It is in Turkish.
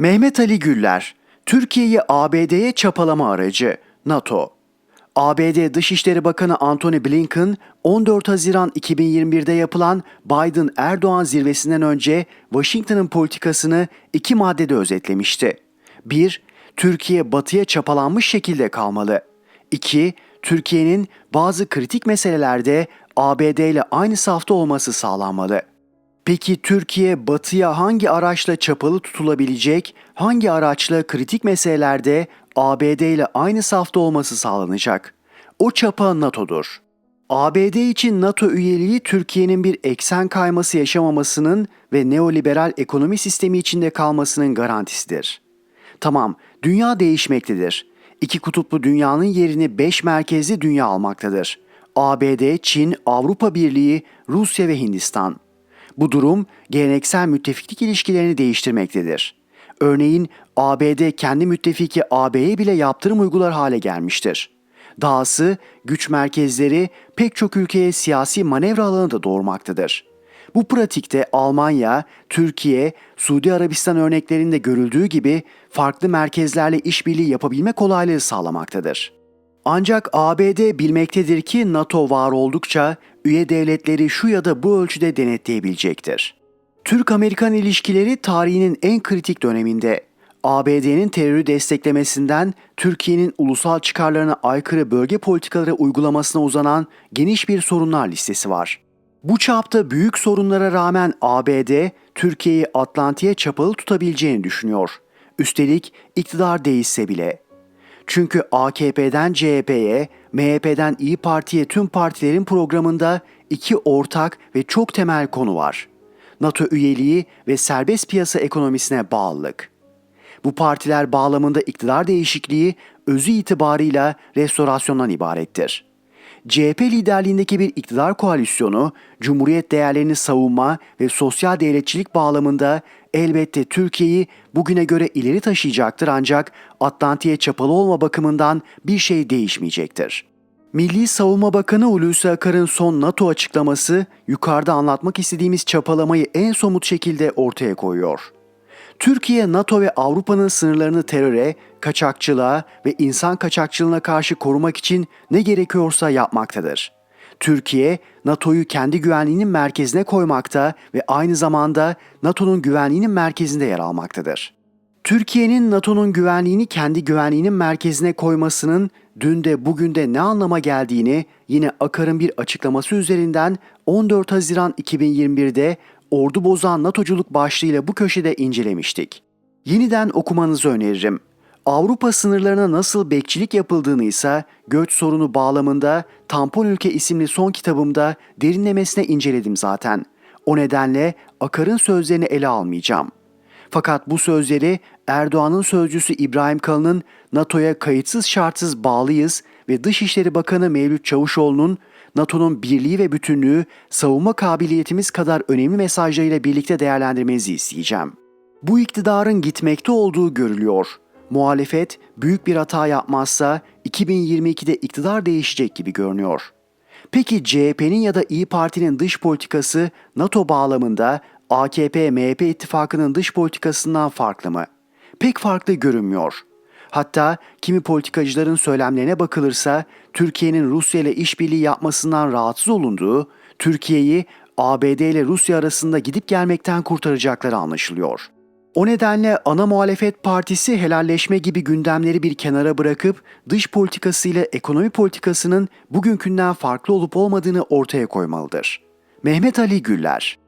Mehmet Ali Güller, Türkiye'yi ABD'ye çapalama aracı, NATO. ABD Dışişleri Bakanı Antony Blinken, 14 Haziran 2021'de yapılan Biden-Erdoğan zirvesinden önce Washington'ın politikasını iki maddede özetlemişti. 1. Türkiye batıya çapalanmış şekilde kalmalı. 2. Türkiye'nin bazı kritik meselelerde ABD ile aynı safta olması sağlanmalı. Peki Türkiye batıya hangi araçla çapalı tutulabilecek, hangi araçla kritik meselelerde ABD ile aynı safta olması sağlanacak? O çapa NATO'dur. ABD için NATO üyeliği Türkiye'nin bir eksen kayması yaşamamasının ve neoliberal ekonomi sistemi içinde kalmasının garantisidir. Tamam, dünya değişmektedir. İki kutuplu dünyanın yerini beş merkezli dünya almaktadır. ABD, Çin, Avrupa Birliği, Rusya ve Hindistan. Bu durum geleneksel müttefiklik ilişkilerini değiştirmektedir. Örneğin ABD kendi müttefiki AB'ye bile yaptırım uygular hale gelmiştir. Dahası güç merkezleri pek çok ülkeye siyasi manevra alanı da doğurmaktadır. Bu pratikte Almanya, Türkiye, Suudi Arabistan örneklerinde görüldüğü gibi farklı merkezlerle işbirliği yapabilme kolaylığı sağlamaktadır. Ancak ABD bilmektedir ki NATO var oldukça üye devletleri şu ya da bu ölçüde denetleyebilecektir. Türk-Amerikan ilişkileri tarihinin en kritik döneminde ABD'nin terörü desteklemesinden Türkiye'nin ulusal çıkarlarına aykırı bölge politikaları uygulamasına uzanan geniş bir sorunlar listesi var. Bu çapta büyük sorunlara rağmen ABD, Türkiye'yi Atlantik'e çapalı tutabileceğini düşünüyor. Üstelik iktidar değişse bile. Çünkü AKP'den CHP'ye, MHP'den İyi Parti'ye tüm partilerin programında iki ortak ve çok temel konu var. NATO üyeliği ve serbest piyasa ekonomisine bağlılık. Bu partiler bağlamında iktidar değişikliği özü itibarıyla restorasyondan ibarettir. CHP liderliğindeki bir iktidar koalisyonu, cumhuriyet değerlerini savunma ve sosyal devletçilik bağlamında elbette Türkiye'yi bugüne göre ileri taşıyacaktır ancak Atlantik'e çapalı olma bakımından bir şey değişmeyecektir. Milli Savunma Bakanı Hulusi Akar'ın son NATO açıklaması yukarıda anlatmak istediğimiz çapalamayı en somut şekilde ortaya koyuyor. Türkiye, NATO ve Avrupa'nın sınırlarını teröre, kaçakçılığa ve insan kaçakçılığına karşı korumak için ne gerekiyorsa yapmaktadır. Türkiye, NATO'yu kendi güvenliğinin merkezine koymakta ve aynı zamanda NATO'nun güvenliğinin merkezinde yer almaktadır. Türkiye'nin NATO'nun güvenliğini kendi güvenliğinin merkezine koymasının dün de bugün de ne anlama geldiğini yine Akar'ın bir açıklaması üzerinden 14 Haziran 2021'de Ordu Bozan NATO'culuk başlığıyla bu köşede incelemiştik. Yeniden okumanızı öneririm. Avrupa sınırlarına nasıl bekçilik yapıldığını ise göç sorunu bağlamında Tampon Ülke isimli son kitabımda derinlemesine inceledim zaten. O nedenle Akar'ın sözlerini ele almayacağım. Fakat bu sözleri Erdoğan'ın sözcüsü İbrahim Kalın'ın NATO'ya kayıtsız şartsız bağlıyız ve Dışişleri Bakanı Mevlüt Çavuşoğlu'nun NATO'nun birliği ve bütünlüğü savunma kabiliyetimiz kadar önemli mesajlarıyla birlikte değerlendirmenizi isteyeceğim. Bu iktidarın gitmekte olduğu görülüyor. Muhalefet büyük bir hata yapmazsa 2022'de iktidar değişecek gibi görünüyor. Peki CHP'nin ya da İyi Parti'nin dış politikası NATO bağlamında AKP-MHP ittifakının dış politikasından farklı mı? Pek farklı görünmüyor. Hatta kimi politikacıların söylemlerine bakılırsa Türkiye'nin Rusya ile işbirliği yapmasından rahatsız olunduğu, Türkiye'yi ABD ile Rusya arasında gidip gelmekten kurtaracakları anlaşılıyor. O nedenle ana muhalefet partisi helalleşme gibi gündemleri bir kenara bırakıp dış politikası ile ekonomi politikasının bugünkünden farklı olup olmadığını ortaya koymalıdır. Mehmet Ali Güller